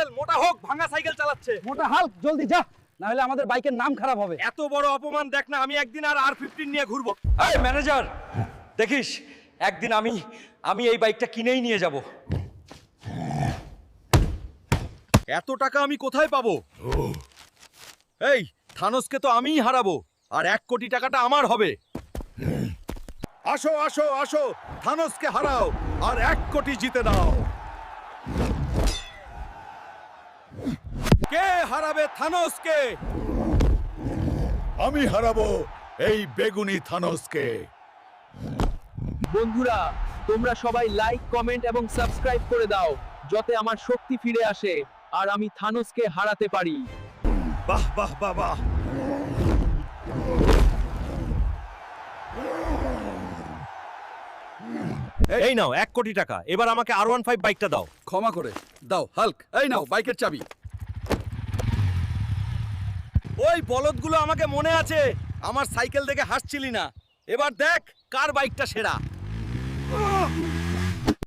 Model মোটা হোক ভাঙা সাইকেল চালাচ্ছে। মোটা হাল্ক জলদি যা না হলে আমাদের বাইকের নাম খারাপ হবে। এত বড় অপমান দেখ না আমি একদিন আর আর ফিফটিন নিয়ে ঘুরবো। এই ম্যানেজার দেখিস একদিন আমি আমি এই বাইকটা কিনেই নিয়ে যাব। এত টাকা আমি কোথায় পাবো? এই থানোসকে তো আমিই হারাবো আর এক কোটি টাকাটা আমার হবে। আসো আসো আসো থানোসকে হারাও আর এক কোটি জিতে নাও। হারাবে থানোসকে। আমি হারাবো এই বেগুনি থানোসকে। বন্ধুরা তোমরা সবাই লাইক কমেন্ট এবং সাবস্ক্রাইব করে দাও যাতে আমার শক্তি ফিরে আসে আর আমি থানোসকে হারাতে পারি। বাহ বাহ বাহ বাহ। এই নাও এক কোটি টাকা। এবার আমাকে আর ওয়ান ফাইভ বাইকটা দাও। ক্ষমা করে। দাও হাল্ক। এই নাও বাইকের চাবি। ওই বলদগুলো আমাকে মনে আছে। আমার সাইকেল দেখে হাসছিলি না। এবার দেখ কার বাইকটা সেরা।